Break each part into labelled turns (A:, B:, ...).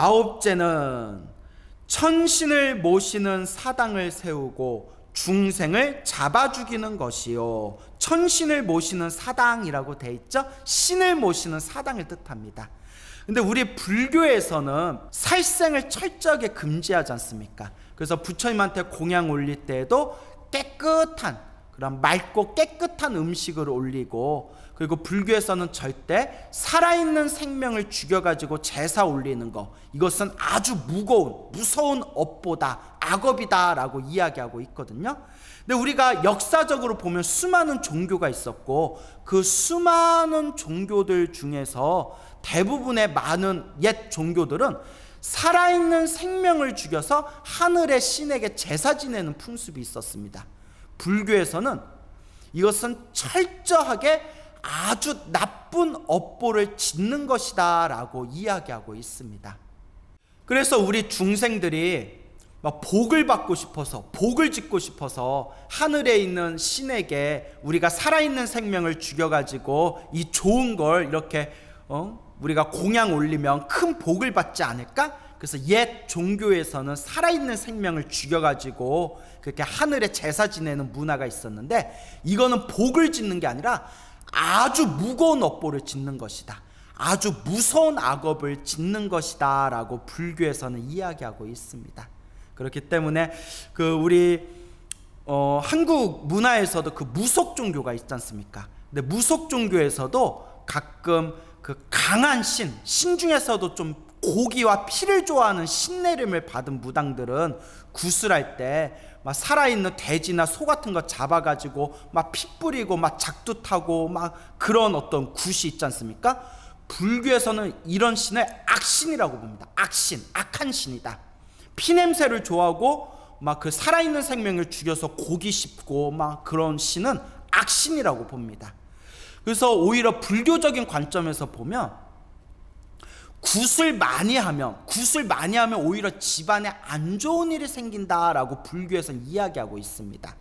A: 아홉째는 천신을 모시는 사당을 세우고 중생을 잡아 죽이는 것이요. 천신을 모시는 사당이라고 돼 있죠? 신을 모시는 사당을 뜻합니다. 근데 우리 불교에서는 살생을 철저하게 금지하지 않습니까? 그래서 부처님한테 공양 올릴 때에도 깨끗한 그런 맑고 깨끗한 음식을 올리고 그리고 불교에서는 절대 살아있는 생명을 죽여가지고 제사 올리는 거 이것은 아주 무거운 무서운 업보다 악업이다라고 이야기하고 있거든요. 근데 우리가 역사적으로 보면 수많은 종교가 있었고 그 수많은 종교들 중에서 대부분의 많은 옛 종교들은 살아있는 생명을 죽여서 하늘의 신에게 제사 지내는 풍습이 있었습니다. 불교에서는 이것은 철저하게 아주 나쁜 업보를 짓는 것이다 라고 이야기하고 있습니다. 그래서 우리 중생들이 막 복을 받고 싶어서 복을 짓고 싶어서 하늘에 있는 신에게 우리가 살아있는 생명을 죽여가지고 이 좋은 걸 이렇게 어? 우리가 공양 올리면 큰 복을 받지 않을까? 그래서 옛 종교에서는 살아있는 생명을 죽여가지고 그렇게 하늘에 제사 지내는 문화가 있었는데 이거는 복을 짓는 게 아니라 아주 무거운 업보를 짓는 것이다. 아주 무서운 악업을 짓는 것이다 라고 불교에서는 이야기하고 있습니다. 그렇기 때문에 그 우리 어, 한국 문화에서도 그 무속 종교가 있지 않습니까? 근데 무속 종교에서도 가끔 그 강한 신, 신 중에서도 좀 고기와 피를 좋아하는 신내림을 받은 무당들은 구슬할 때 막 살아있는 돼지나 소 같은 거 잡아가지고 막 피 뿌리고 막 작두 타고 막 그런 어떤 굿이 있지 않습니까? 불교에서는 이런 신을 악신이라고 봅니다. 악신, 악한 신이다. 피 냄새를 좋아하고 막 그 살아있는 생명을 죽여서 고기 씹고 막 그런 신은 악신이라고 봅니다. 그래서 오히려 불교적인 관점에서 보면 굿을 많이 하면 굿을 많이 하면 오히려 집안에 안 좋은 일이 생긴다라고 불교에서는 이야기하고 있습니다.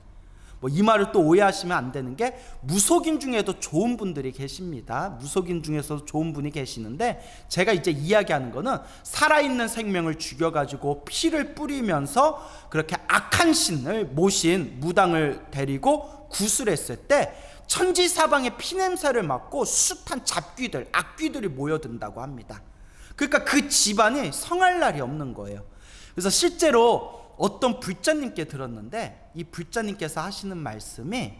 A: 뭐 이 말을 또 오해하시면 안 되는 게 무속인 중에도 좋은 분들이 계십니다. 무속인 중에서도 좋은 분이 계시는데 제가 이제 이야기하는 거는 살아있는 생명을 죽여가지고 피를 뿌리면서 그렇게 악한 신을 모신 무당을 데리고 구슬했을 때 천지사방에 피냄새를 맡고 숱한 잡귀들, 악귀들이 모여든다고 합니다. 그러니까 그 집안이 성할 날이 없는 거예요. 그래서 실제로 어떤 불자님께 들었는데 이 불자님께서 하시는 말씀이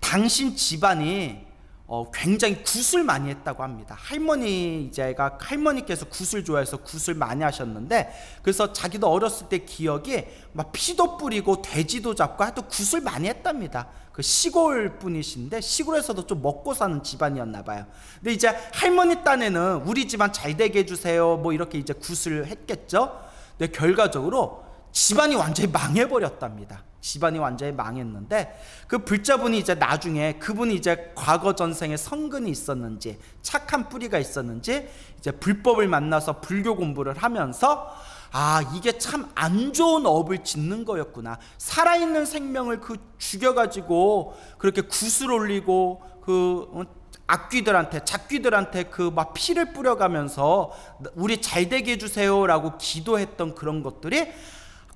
A: 당신 집안이 어, 굉장히 굿을 많이 했다고 합니다. 할머니 제가 할머니께서 굿을 좋아해서 굿을 많이 하셨는데 그래서 자기도 어렸을 때 기억이 막 피도 뿌리고 돼지도 잡고 하여튼 굿을 많이 했답니다. 그 시골 분이신데 시골에서도 좀 먹고 사는 집안이었나 봐요. 근데 이제 할머니 딴에는 우리 집안 잘 되게 해주세요. 뭐 이렇게 이제 굿을 했겠죠. 근데 결과적으로 집안이 완전히 망해버렸답니다. 집안이 완전히 망했는데 그 불자분이 이제 나중에 그분이 이제 과거 전생에 성근이 있었는지 착한 뿌리가 있었는지 이제 불법을 만나서 불교 공부를 하면서 아 이게 참 안 좋은 업을 짓는 거였구나 살아있는 생명을 그 죽여가지고 그렇게 굿을 올리고 그 어, 악귀들한테 작귀들한테 그 막 피를 뿌려가면서 우리 잘 되게 해주세요라고 기도했던 그런 것들이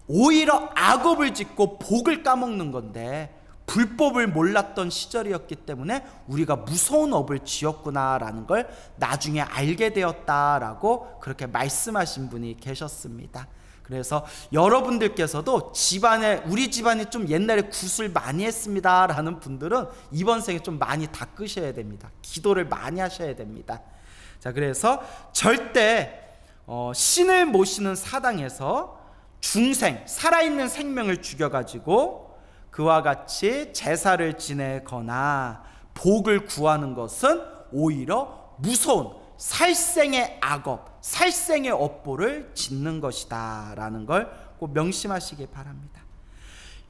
A: 오히려 악업을 짓고 복을 까먹는 건데 불법을 몰랐던 시절이었기 때문에 우리가 무서운 업을 지었구나라는 걸 나중에 알게 되었다라고 그렇게 말씀하신 분이 계셨습니다. 그래서 여러분들께서도 집안에 우리 집안이 좀 옛날에 굿을 많이 했습니다라는 분들은 이번 생에 좀 많이 닦으셔야 됩니다. 기도를 많이 하셔야 됩니다. 자, 그래서 절대 어, 신을 모시는 사당에서 중생 살아있는 생명을 죽여가지고 그와 같이 제사를 지내거나 복을 구하는 것은 오히려 무서운 살생의 악업, 살생의 업보를 짓는 것이다 라는 걸 꼭 명심하시기 바랍니다.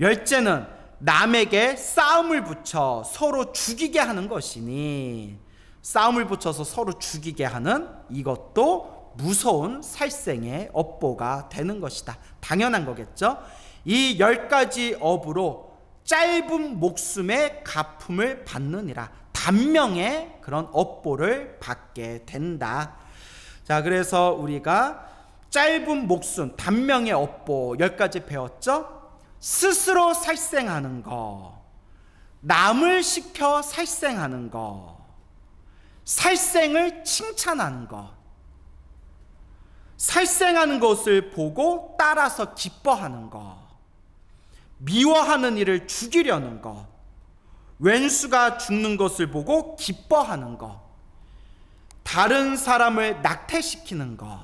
A: 열째는 남에게 싸움을 붙여 서로 죽이게 하는 것이니 싸움을 붙여서 서로 죽이게 하는 이것도 무서운 살생의 업보가 되는 것이다. 당연한 거겠죠? 이 열 가지 업으로 짧은 목숨의 가품을 받느니라. 단명의 그런 업보를 받게 된다. 자, 그래서 우리가 짧은 목순, 단명의 업보 열 가지 배웠죠? 스스로 살생하는 거, 남을 시켜 살생하는 거, 살생을 칭찬하는 거, 살생하는 것을 보고 따라서 기뻐하는 것, 미워하는 일을 죽이려는 것, 왼수가 죽는 것을 보고 기뻐하는 것, 다른 사람을 낙태시키는 것,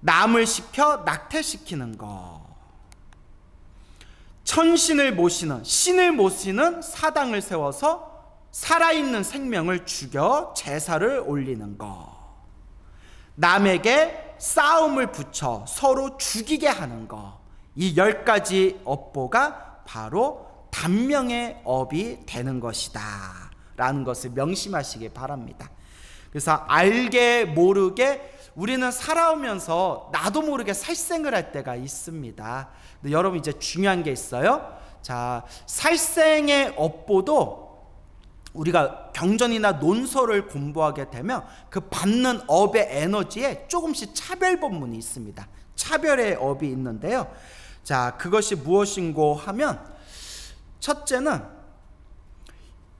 A: 남을 시켜 낙태시키는 것, 천신을 모시는, 신을 모시는 사당을 세워서 살아있는 생명을 죽여 제사를 올리는 것, 남에게 싸움을 붙여 서로 죽이게 하는 것. 이열 가지 업보가 바로 단명의 업이 되는 것이다. 라는 것을 명심하시기 바랍니다. 그래서 알게 모르게 우리는 살아오면서 나도 모르게 살생을 할 때가 있습니다. 근데 여러분 이제 중요한 게 있어요. 자, 살생의 업보도 우리가 경전이나 논설을 공부하게 되면 그 받는 업의 에너지에 조금씩 차별 본문이 있습니다. 차별의 업이 있는데요. 자, 그것이 무엇인고 하면 첫째는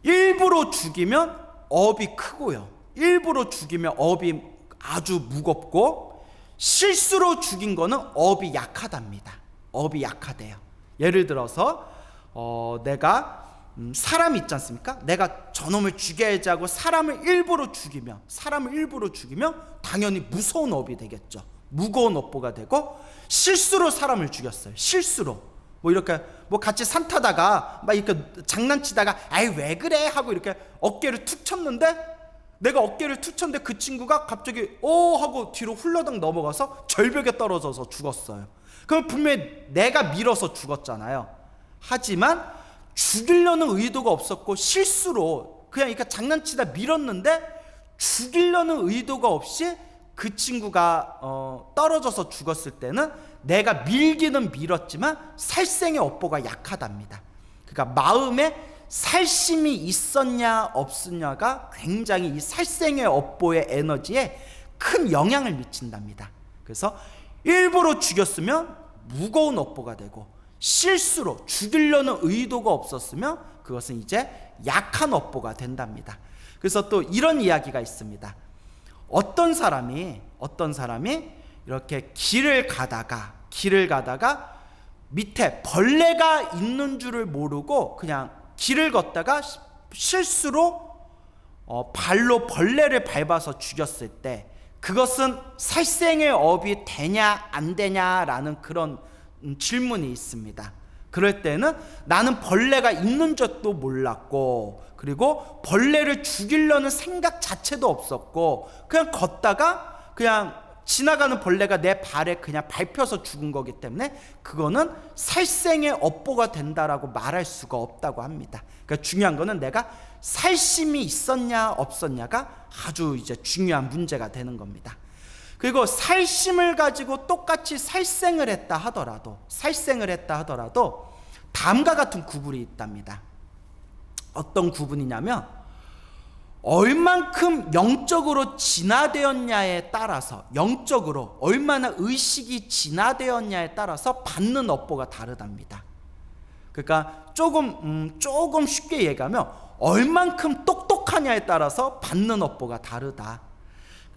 A: 일부러 죽이면 업이 크고요. 일부러 죽이면 업이 아주 무겁고 실수로 죽인 거는 업이 약하답니다. 업이 약하대요. 예를 들어서 어, 내가 음, 사람 있지 않습니까? 내가 저놈을 죽여야지 하고 사람을 일부러 죽이면 사람을 일부러 죽이면 당연히 무서운 업이 되겠죠. 무거운 업보가 되고 실수로 사람을 죽였어요. 실수로 뭐 이렇게 뭐 같이 산 타다가 막 이렇게 장난치다가 아이 왜 그래 하고 이렇게 어깨를 툭 쳤는데 내가 어깨를 툭 쳤는데 그 친구가 갑자기 오 하고 뒤로 훌러덩 넘어가서 절벽에 떨어져서 죽었어요. 그럼 분명히 내가 밀어서 죽었잖아요. 하지만 죽이려는 의도가 없었고 실수로 그냥 이렇게 장난치다 밀었는데 죽이려는 의도가 없이 그 친구가 어, 떨어져서 죽었을 때는 내가 밀기는 밀었지만 살생의 업보가 약하답니다. 그러니까 마음에 살심이 있었냐 없었냐가 굉장히 이 살생의 업보의 에너지에 큰 영향을 미친답니다. 그래서 일부러 죽였으면 무거운 업보가 되고 실수로 죽이려는 의도가 없었으면 그것은 이제 약한 업보가 된답니다. 그래서 또 이런 이야기가 있습니다. 어떤 사람이 어떤 사람이 이렇게 길을 가다가 길을 가다가 밑에 벌레가 있는 줄을 모르고 그냥 길을 걷다가 실수로 어, 발로 벌레를 밟아서 죽였을 때 그것은 살생의 업이 되냐 안 되냐라는 그런 음, 질문이 있습니다. 그럴 때는 나는 벌레가 있는 줄도 몰랐고 그리고 벌레를 죽이려는 생각 자체도 없었고 그냥 걷다가 그냥 지나가는 벌레가 내 발에 그냥 밟혀서 죽은 거기 때문에 그거는 살생의 업보가 된다라고 말할 수가 없다고 합니다. 그러니까 중요한 거는 내가 살심이 있었냐 없었냐가 아주 이제 중요한 문제가 되는 겁니다. 그리고 살심을 가지고 똑같이 살생을 했다 하더라도 살생을 했다 하더라도 다음과 같은 구분이 있답니다. 어떤 구분이냐면 얼만큼 영적으로 진화되었냐에 따라서 영적으로 얼마나 의식이 진화되었냐에 따라서 받는 업보가 다르답니다. 그러니까 조금 음, 조금 쉽게 얘기하면 얼만큼 똑똑하냐에 따라서 받는 업보가 다르다.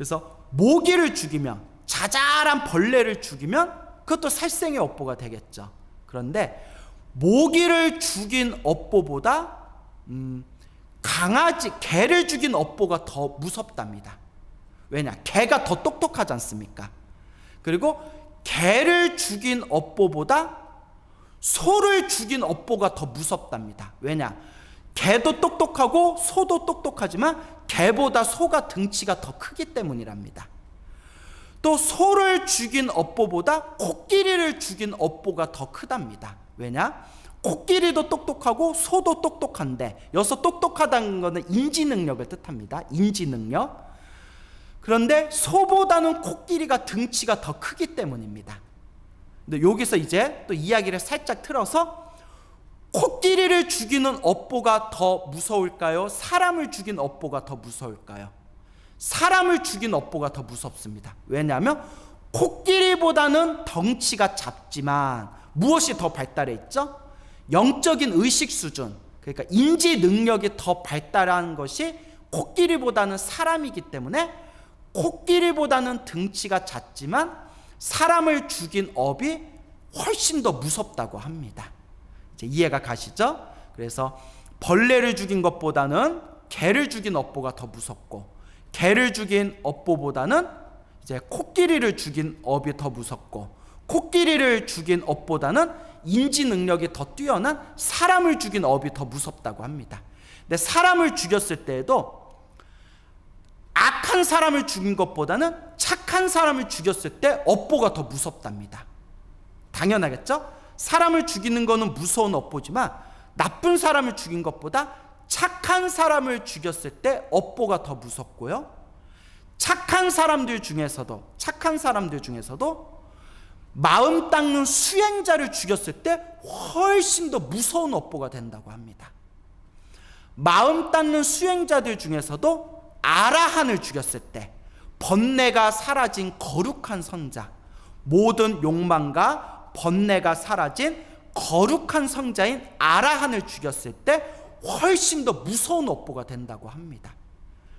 A: 그래서 모기를 죽이면 자잘한 벌레를 죽이면 그것도 살생의 업보가 되겠죠. 그런데 모기를 죽인 업보보다 음, 강아지 개를 죽인 업보가 더 무섭답니다. 왜냐? 개가 더 똑똑하지 않습니까? 그리고 개를 죽인 업보보다 소를 죽인 업보가 더 무섭답니다. 왜냐? 개도 똑똑하고 소도 똑똑하지만 개보다 소가 등치가 더 크기 때문이랍니다. 또 소를 죽인 업보보다 코끼리를 죽인 업보가 더 크답니다. 왜냐? 코끼리도 똑똑하고 소도 똑똑한데 여기서 똑똑하다는 것은 인지 능력을 뜻합니다. 인지 능력. 그런데 소보다는 코끼리가 등치가 더 크기 때문입니다. 근데 여기서 이제 또 이야기를 살짝 틀어서 코끼리를 죽이는 업보가 더 무서울까요? 사람을 죽인 업보가 더 무서울까요? 사람을 죽인 업보가 더 무섭습니다. 왜냐하면 코끼리보다는 덩치가 작지만 무엇이 더 발달해 있죠? 영적인 의식 수준, 그러니까 인지 능력이 더 발달한 것이 코끼리보다는 사람이기 때문에 코끼리보다는 등치가 작지만 사람을 죽인 업이 훨씬 더 무섭다고 합니다. 이해가 가시죠? 그래서 벌레를 죽인 것보다는 개를 죽인 업보가 더 무섭고 개를 죽인 업보보다는 이제 코끼리를 죽인 업이 더 무섭고 코끼리를 죽인 업보다는 인지 능력이 더 뛰어난 사람을 죽인 업이 더 무섭다고 합니다. 근데 사람을 죽였을 때에도 악한 사람을 죽인 것보다는 착한 사람을 죽였을 때 업보가 더 무섭답니다. 당연하겠죠? 사람을 죽이는 거는 무서운 업보지만 나쁜 사람을 죽인 것보다 착한 사람을 죽였을 때 업보가 더 무섭고요. 착한 사람들 중에서도 착한 사람들 중에서도 마음 닦는 수행자를 죽였을 때 훨씬 더 무서운 업보가 된다고 합니다. 마음 닦는 수행자들 중에서도 아라한을 죽였을 때 번뇌가 사라진 거룩한 선자, 모든 욕망과 번뇌가 사라진 거룩한 성자인 아라한을 죽였을 때 훨씬 더 무서운 업보가 된다고 합니다.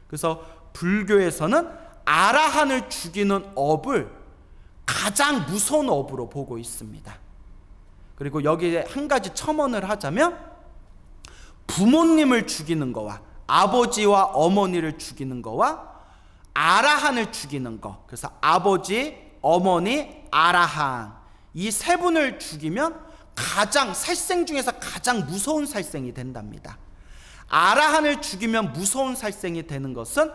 A: 그래서 불교에서는 아라한을 죽이는 업을 가장 무서운 업으로 보고 있습니다. 그리고 여기에 한 가지 첨언을 하자면 부모님을 죽이는 거와 아버지와 어머니를 죽이는 거와 아라한을 죽이는 거. 그래서 아버지, 어머니, 아라한 이 세 분을 죽이면 가장 살생 중에서 가장 무서운 살생이 된답니다. 아라한을 죽이면 무서운 살생이 되는 것은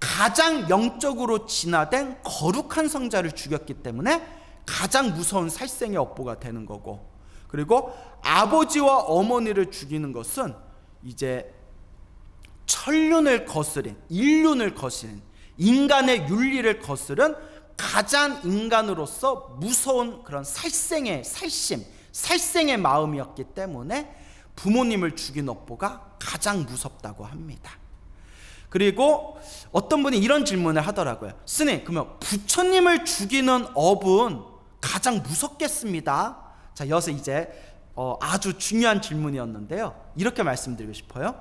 A: 가장 영적으로 진화된 거룩한 성자를 죽였기 때문에 가장 무서운 살생의 업보가 되는 거고 그리고 아버지와 어머니를 죽이는 것은 이제 천륜을 거스린 인륜을 거스린 인간의 윤리를 거스른 가장 인간으로서 무서운 그런 살생의 살심, 살생의 마음이었기 때문에 부모님을 죽인 업보가 가장 무섭다고 합니다. 그리고 어떤 분이 이런 질문을 하더라고요. 스님, 그러면 부처님을 죽이는 업은 가장 무섭겠습니다. 자, 여기서 이제 어, 아주 중요한 질문이었는데요. 이렇게 말씀드리고 싶어요.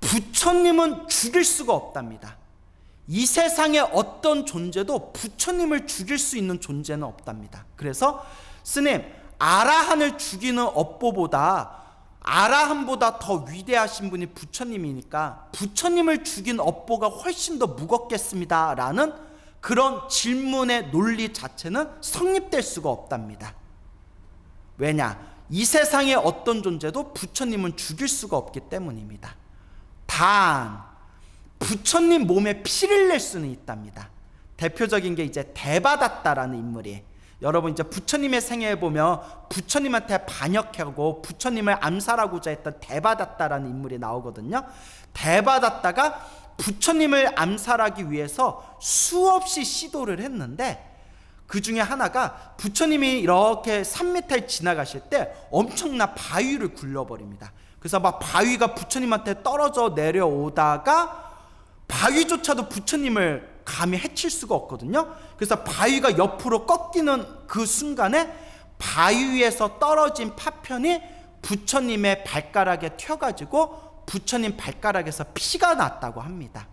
A: 부처님은 죽일 수가 없답니다. 이 세상의 어떤 존재도 부처님을 죽일 수 있는 존재는 없답니다. 그래서 스님, 아라한을 죽이는 업보보다 아라한보다 더 위대하신 분이 부처님이니까 부처님을 죽인 업보가 훨씬 더 무겁겠습니다. 라는 그런 질문의 논리 자체는 성립될 수가 없답니다. 왜냐? 이 세상의 어떤 존재도 부처님은 죽일 수가 없기 때문입니다. 단, 부처님 몸에 피를 낼 수는 있답니다. 대표적인 게 이제 대받았다라는 인물이 여러분 이제 부처님의 생애에 보면 부처님한테 반역하고 부처님을 암살하고자 했던 대받았다라는 인물이 나오거든요. 대받았다가 부처님을 암살하기 위해서 수없이 시도를 했는데 그 중에 하나가 부처님이 이렇게 3m를 지나가실 때 엄청난 바위를 굴려버립니다. 그래서 막 바위가 부처님한테 떨어져 내려오다가 바위조차도 부처님을 감히 해칠 수가 없거든요. 그래서 바위가 옆으로 꺾이는 그 순간에 바위 위에서 떨어진 파편이 부처님의 발가락에 튀어가지고 부처님 발가락에서 피가 났다고 합니다.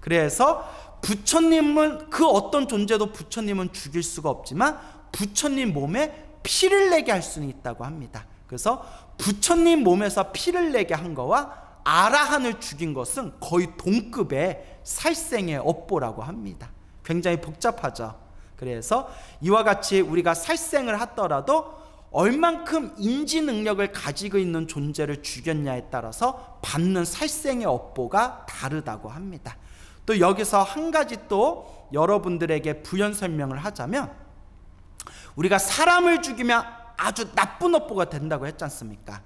A: 그래서 부처님은 그 어떤 존재도 부처님은 죽일 수가 없지만 부처님 몸에 피를 내게 할 수는 있다고 합니다. 그래서 부처님 몸에서 피를 내게 한 거와 아라한을 죽인 것은 거의 동급의 살생의 업보라고 합니다. 굉장히 복잡하죠. 그래서 이와 같이 우리가 살생을 하더라도 얼만큼 인지 능력을 가지고 있는 존재를 죽였냐에 따라서 받는 살생의 업보가 다르다고 합니다. 또 여기서 한 가지 또 여러분들에게 부연 설명을 하자면 우리가 사람을 죽이면 아주 나쁜 업보가 된다고 했지 않습니까?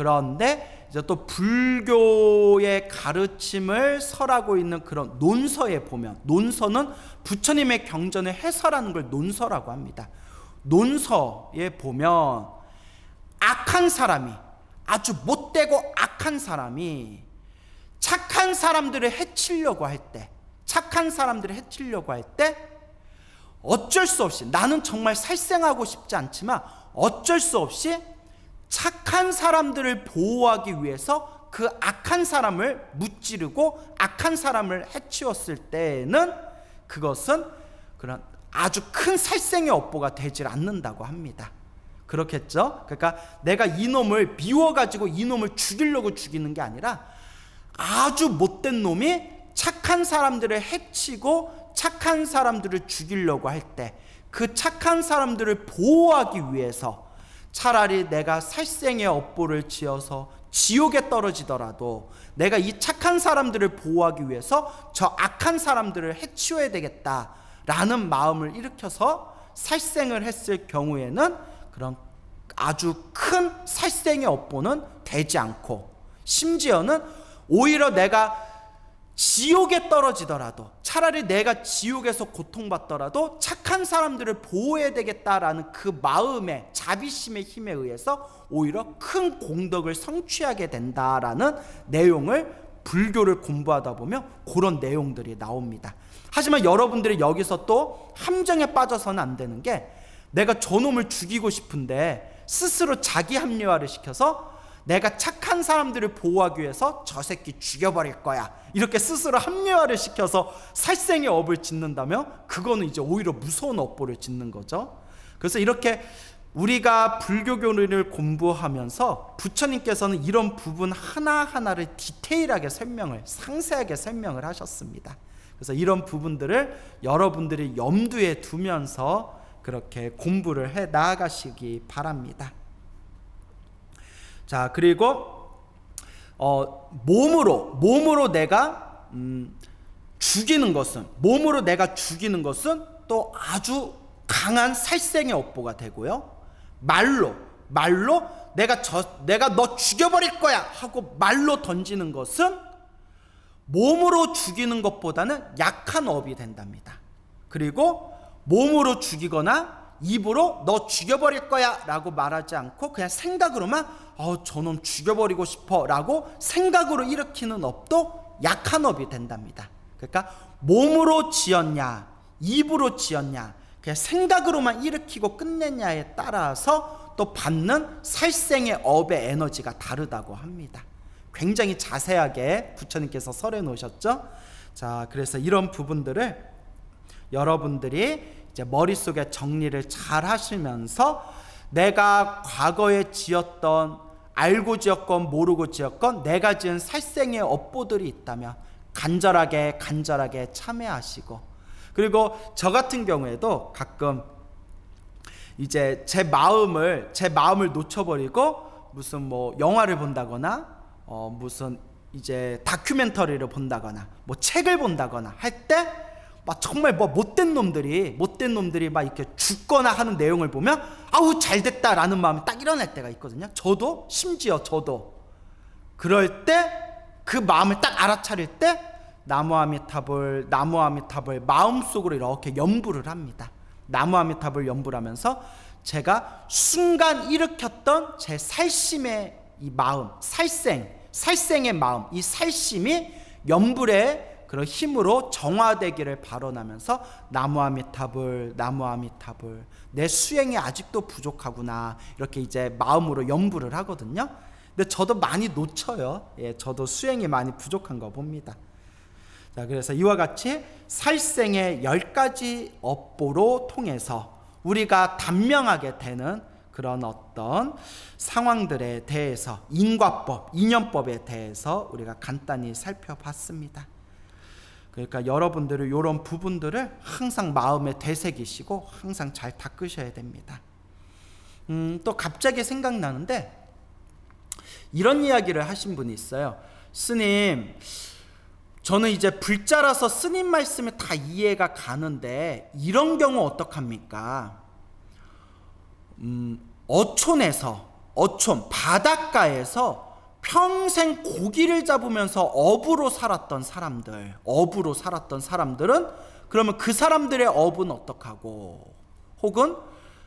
A: 그런데 이제 또 불교의 가르침을 설하고 있는 그런 논서에 보면 논서는 부처님의 경전을 해설하는 걸 논서라고 합니다. 논서에 보면 악한 사람이 아주 못되고 악한 사람이 착한 사람들을 해치려고 할 때 착한 사람들을 해치려고 할 때 어쩔 수 없이 나는 정말 살생하고 싶지 않지만 어쩔 수 없이 착한 사람들을 보호하기 위해서 그 악한 사람을 무찌르고 악한 사람을 해치웠을 때에는 그것은 그런 아주 큰 살생의 업보가 되질 않는다고 합니다. 그렇겠죠? 그러니까 내가 이놈을 미워가지고 이놈을 죽이려고 죽이는 게 아니라 아주 못된 놈이 착한 사람들을 해치고 착한 사람들을 죽이려고 할 때 그 착한 사람들을 보호하기 위해서 차라리 내가 살생의 업보를 지어서 지옥에 떨어지더라도 내가 이 착한 사람들을 보호하기 위해서 저 악한 사람들을 해치워야 되겠다라는 마음을 일으켜서 살생을 했을 경우에는 그런 아주 큰 살생의 업보는 되지 않고 심지어는 오히려 내가 지옥에 떨어지더라도 차라리 내가 지옥에서 고통받더라도 착한 사람들을 보호해야 되겠다라는 그 마음의 자비심의 힘에 의해서 오히려 큰 공덕을 성취하게 된다라는 내용을 불교를 공부하다 보면 그런 내용들이 나옵니다. 하지만 여러분들이 여기서 또 함정에 빠져서는 안 되는 게 내가 저놈을 죽이고 싶은데 스스로 자기 합리화를 시켜서 내가 착한 사람들을 보호하기 위해서 저 새끼 죽여버릴 거야. 이렇게 스스로 합리화를 시켜서 살생의 업을 짓는다면 그거는 이제 오히려 무서운 업보를 짓는 거죠. 그래서 이렇게 우리가 불교교를 공부하면서 부처님께서는 이런 부분 하나하나를 디테일하게 설명을 상세하게 설명을 하셨습니다. 그래서 이런 부분들을 여러분들이 염두에 두면서 그렇게 공부를 해 나아가시기 바랍니다. 자 그리고 어, 몸으로 몸으로 내가 음, 죽이는 것은 몸으로 내가 죽이는 것은 또 아주 강한 살생의 업보가 되고요. 말로 말로 내가 저 내가 너 죽여버릴 거야 하고 말로 던지는 것은 몸으로 죽이는 것보다는 약한 업이 된답니다. 그리고 몸으로 죽이거나 입으로 너 죽여버릴 거야 라고 말하지 않고 그냥 생각으로만 어, 저놈 죽여버리고 싶어 라고 생각으로 일으키는 업도 약한 업이 된답니다. 그러니까 몸으로 지었냐 입으로 지었냐 그냥 생각으로만 일으키고 끝냈냐에 따라서 또 받는 살생의 업의 에너지가 다르다고 합니다. 굉장히 자세하게 부처님께서 설해 놓으셨죠. 자, 그래서 이런 부분들을 여러분들이 이제 머릿속에 정리를 잘 하시면서 내가 과거에 지었던 알고 지었건 모르고 지었건 내가 지은 살생의 업보들이 있다면 간절하게 간절하게 참회하시고. 그리고 저 같은 경우에도 가끔 이제 제 마음을 제 마음을 놓쳐버리고 무슨 뭐 영화를 본다거나 어 무슨 이제 다큐멘터리를 본다거나 뭐 책을 본다거나 할때 막 정말 뭐 못된 놈들이 못된 놈들이 막 이렇게 죽거나 하는 내용을 보면 아우 잘 됐다라는 마음이 딱 일어날 때가 있거든요. 저도 심지어 저도 그럴 때 그 마음을 딱 알아차릴 때 나무아미타불 나무아미타불 마음속으로 이렇게 연부를 합니다. 나무아미타불 연부를 하면서 제가 순간 일으켰던 제 살심의 이 마음, 살생, 살생의 마음, 이 살심이 연불의 그런 힘으로 정화되기를 발언하면서 나무아미타불, 나무아미타불, 내 수행이 아직도 부족하구나 이렇게 이제 마음으로 연부를 하거든요. 근데 저도 많이 놓쳐요. 예, 저도 수행이 많이 부족한 거 봅니다. 자, 그래서 이와 같이 살생의 열 가지 업보로 통해서 우리가 단명하게 되는 그런 어떤 상황들에 대해서 인과법, 인연법에 대해서 우리가 간단히 살펴봤습니다. 그러니까 여러분들은 이런 부분들을 항상 마음에 되새기시고 항상 잘 닦으셔야 됩니다. 음, 또 갑자기 생각나는데 이런 이야기를 하신 분이 있어요. 스님, 저는 이제 불자라서 스님 말씀에 다 이해가 가는데 이런 경우 어떡합니까? 음, 어촌에서 어촌 바닷가에서 평생 고기를 잡으면서 어부로 살았던 사람들, 어부로 살았던 사람들은 그러면 그 사람들의 업은 어떡하고 혹은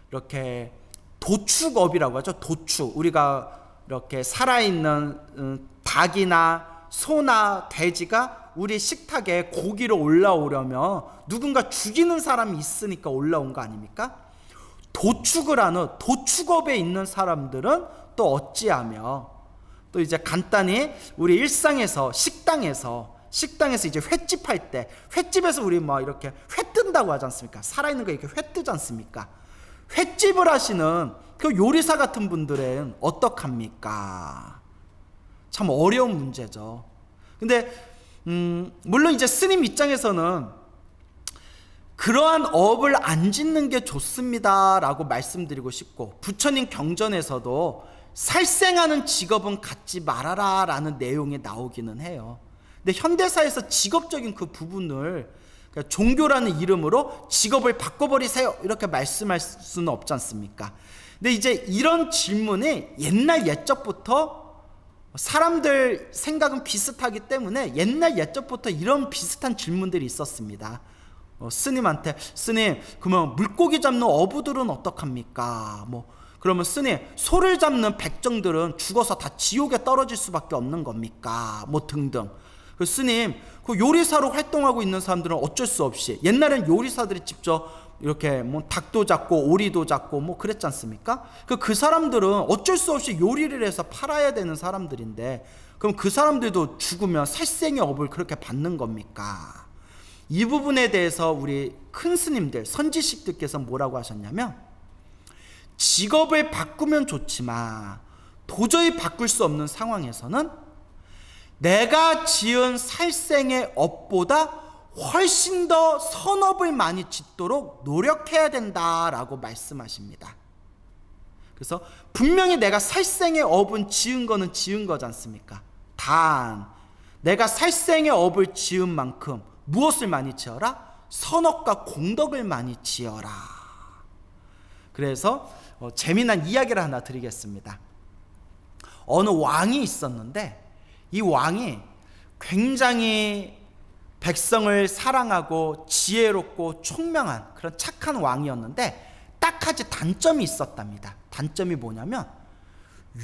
A: 이렇게 도축업이라고 하죠. 도축. 우리가 이렇게 살아있는 음, 닭이나 소나 돼지가 우리 식탁에 고기로 올라오려면 누군가 죽이는 사람이 있으니까 올라온 거 아닙니까? 도축을 하는 도축업에 있는 사람들은 또 어찌하며 또 이제 간단히 우리 일상에서 식당에서 식당에서 이제 횟집 할 때 횟집에서 우리 막 이렇게 회 뜬다고 하지 않습니까? 살아있는 거 이렇게 회 뜨지 않습니까? 횟집을 하시는 그 요리사 같은 분들은 어떡합니까? 참 어려운 문제죠. 근데 음, 물론 이제 스님 입장에서는 그러한 업을 안 짓는 게 좋습니다라고 말씀드리고 싶고 부처님 경전에서도 살생하는 직업은 갖지 말아라 라는 내용이 나오기는 해요. 근데 현대사에서 직업적인 그 부분을 그러니까 종교라는 이름으로 직업을 바꿔버리세요 이렇게 말씀할 수는 없지 않습니까? 근데 이제 이런 질문이 옛날 옛적부터 사람들 생각은 비슷하기 때문에 옛날 옛적부터 이런 비슷한 질문들이 있었습니다. 어, 스님한테 스님 그러면 물고기 잡는 어부들은 어떡합니까? 뭐 그러면 스님 소를 잡는 백정들은 죽어서 다 지옥에 떨어질 수밖에 없는 겁니까? 뭐 등등. 그 스님 그 요리사로 활동하고 있는 사람들은 어쩔 수 없이 옛날엔 요리사들이 직접 이렇게 뭐 닭도 잡고 오리도 잡고 뭐 그랬지 않습니까? 그 그 사람들은 어쩔 수 없이 요리를 해서 팔아야 되는 사람들인데 그럼 그 사람들도 죽으면 살생의 업을 그렇게 받는 겁니까? 이 부분에 대해서 우리 큰 스님들 선지식들께서 뭐라고 하셨냐면 직업을 바꾸면 좋지만 도저히 바꿀 수 없는 상황에서는 내가 지은 살생의 업보다 훨씬 더 선업을 많이 짓도록 노력해야 된다라고 말씀하십니다. 그래서 분명히 내가 살생의 업은 지은 거는 지은 거지 않습니까? 단 내가 살생의 업을 지은 만큼 무엇을 많이 지어라? 선업과 공덕을 많이 지어라. 그래서 어, 재미난 이야기를 하나 드리겠습니다. 어느 왕이 있었는데 이 왕이 굉장히 백성을 사랑하고 지혜롭고 총명한 그런 착한 왕이었는데 딱 가지 단점이 있었답니다. 단점이 뭐냐면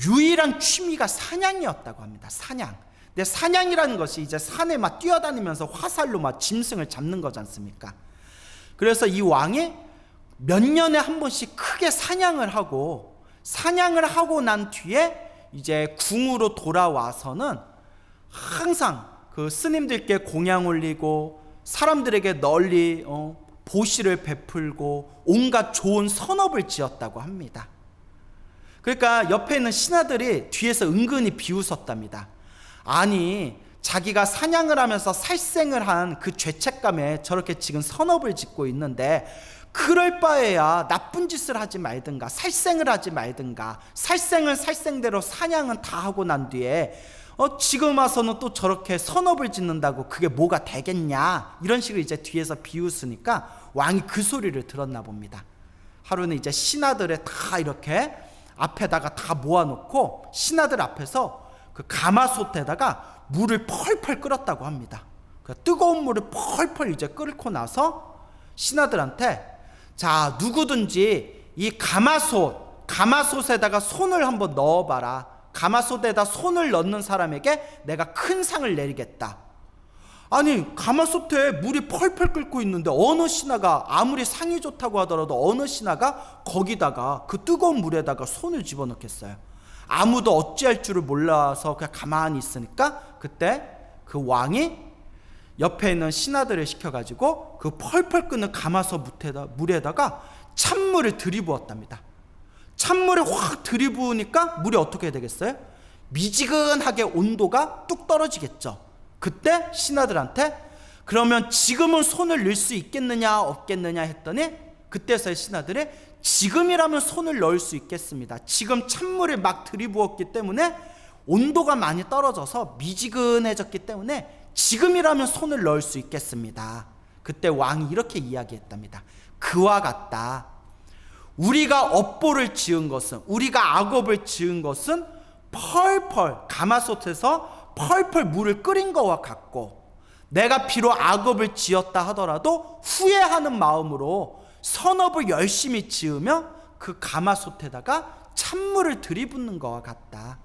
A: 유일한 취미가 사냥이었다고 합니다. 사냥. 근데 사냥이라는 것이 이제 산에 막 뛰어다니면서 화살로 막 짐승을 잡는 거지 않습니까? 그래서 이 왕이 몇 년에 한 번씩 크게 사냥을 하고 사냥을 하고 난 뒤에 이제 궁으로 돌아와서는 항상 그 스님들께 공양 올리고 사람들에게 널리 어, 보시를 베풀고 온갖 좋은 선업을 지었다고 합니다. 그러니까 옆에 있는 신하들이 뒤에서 은근히 비웃었답니다. 아니 자기가 사냥을 하면서 살생을 한 그 죄책감에 저렇게 지금 선업을 짓고 있는데 그럴 바에야 나쁜 짓을 하지 말든가 살생을 하지 말든가 살생을 살생대로 사냥은 다 하고 난 뒤에 어 지금 와서는 또 저렇게 선업을 짓는다고 그게 뭐가 되겠냐 이런 식으로 이제 뒤에서 비웃으니까 왕이 그 소리를 들었나 봅니다. 하루는 이제 신하들의 다 이렇게 앞에다가 다 모아놓고 신하들 앞에서 그 가마솥에다가 물을 펄펄 끓였다고 합니다. 그 뜨거운 물을 펄펄 이제 끓고 나서 신하들한테 자 누구든지 이 가마솥 가마솥에다가 손을 한번 넣어봐라. 가마솥에다 손을 넣는 사람에게 내가 큰 상을 내리겠다. 아니 가마솥에 물이 펄펄 끓고 있는데 어느 신하가 아무리 상이 좋다고 하더라도 어느 신하가 거기다가 그 뜨거운 물에다가 손을 집어넣겠어요. 아무도 어찌할 줄을 몰라서 그냥 가만히 있으니까 그때 그 왕이 옆에 있는 신하들을 시켜가지고 그 펄펄 끓는 가마솥 물에다, 물에다가 찬물을 들이부었답니다. 찬물을 확 들이부으니까 물이 어떻게 되겠어요? 미지근하게 온도가 뚝 떨어지겠죠. 그때 신하들한테 그러면 지금은 손을 넣을 수 있겠느냐 없겠느냐 했더니 그때서야 신하들이 지금이라면 손을 넣을 수 있겠습니다. 지금 찬물을 막 들이부었기 때문에 온도가 많이 떨어져서 미지근해졌기 때문에 지금이라면 손을 넣을 수 있겠습니다. 그때 왕이 이렇게 이야기했답니다. 그와 같다. 우리가 업보를 지은 것은 우리가 악업을 지은 것은 펄펄 가마솥에서 펄펄 물을 끓인 것과 같고 내가 비록 악업을 지었다 하더라도 후회하는 마음으로 선업을 열심히 지으며 그 가마솥에다가 찬물을 들이붓는 것과 같다.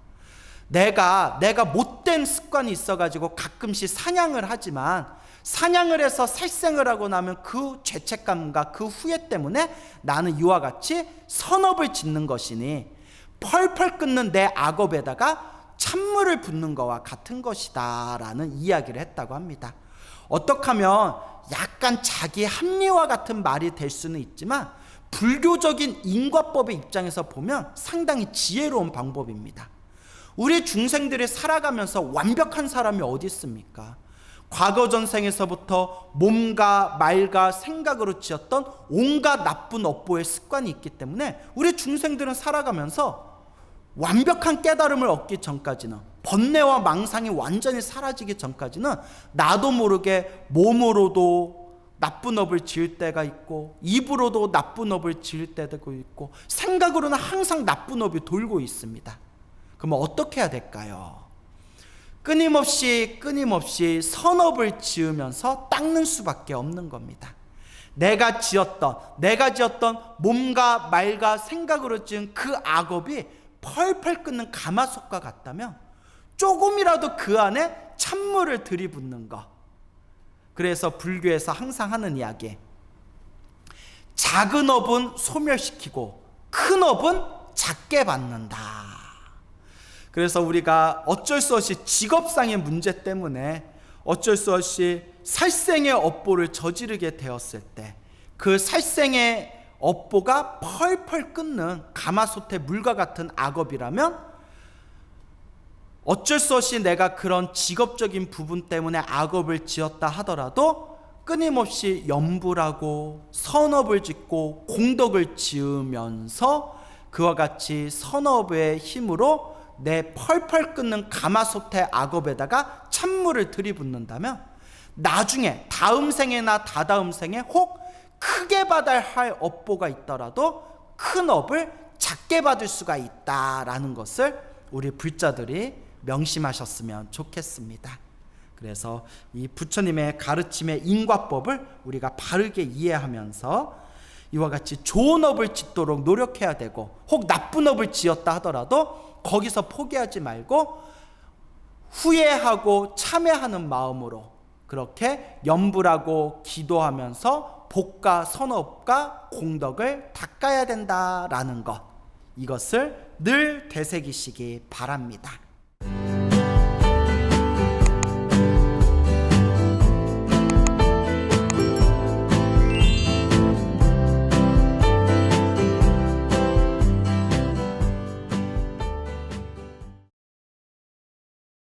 A: 내가 내가 못된 습관이 있어가지고 가끔씩 사냥을 하지만 사냥을 해서 살생을 하고 나면 그 죄책감과 그 후회 때문에 나는 이와 같이 선업을 짓는 것이니 펄펄 끓는 내 악업에다가 찬물을 붓는 거와 같은 것이다 라는 이야기를 했다고 합니다. 어떻게 하면 약간 자기 합리화 같은 말이 될 수는 있지만 불교적인 인과법의 입장에서 보면 상당히 지혜로운 방법입니다. 우리 중생들이 살아가면서 완벽한 사람이 어디 있습니까? 과거 전생에서부터 몸과 말과 생각으로 지었던 온갖 나쁜 업보의 습관이 있기 때문에 우리 중생들은 살아가면서 완벽한 깨달음을 얻기 전까지는 번뇌와 망상이 완전히 사라지기 전까지는 나도 모르게 몸으로도 나쁜 업을 지을 때가 있고 입으로도 나쁜 업을 지을 때도 있고 생각으로는 항상 나쁜 업이 돌고 있습니다. 그러면 어떻게 해야 될까요? 끊임없이 끊임없이 선업을 지으면서 닦는 수밖에 없는 겁니다. 내가 지었던 내가 지었던 몸과 말과 생각으로 지은 그 악업이 펄펄 끓는 가마솥과 같다면 조금이라도 그 안에 찬물을 들이붓는 것. 그래서 불교에서 항상 하는 이야기. 작은 업은 소멸시키고 큰 업은 작게 받는다. 그래서 우리가 어쩔 수 없이 직업상의 문제 때문에 어쩔 수 없이 살생의 업보를 저지르게 되었을 때 그 살생의 업보가 펄펄 끓는 가마솥의 물과 같은 악업이라면 어쩔 수 없이 내가 그런 직업적인 부분 때문에 악업을 지었다 하더라도 끊임없이 염불하고 선업을 짓고 공덕을 지으면서 그와 같이 선업의 힘으로 내 펄펄 끓는 가마솥의 악업에다가 찬물을 들이붓는다면 나중에 다음 생에나 다다음 생에 혹 크게 받아야 할 업보가 있더라도 큰 업을 작게 받을 수가 있다라는 것을 우리 불자들이 명심하셨으면 좋겠습니다. 그래서 이 부처님의 가르침의 인과법을 우리가 바르게 이해하면서 이와 같이 좋은 업을 짓도록 노력해야 되고 혹 나쁜 업을 지었다 하더라도 거기서 포기하지 말고 후회하고 참회하는 마음으로 그렇게 염불하고 기도하면서 복과 선업과 공덕을 닦아야 된다라는 것 이것을 늘 되새기시기 바랍니다.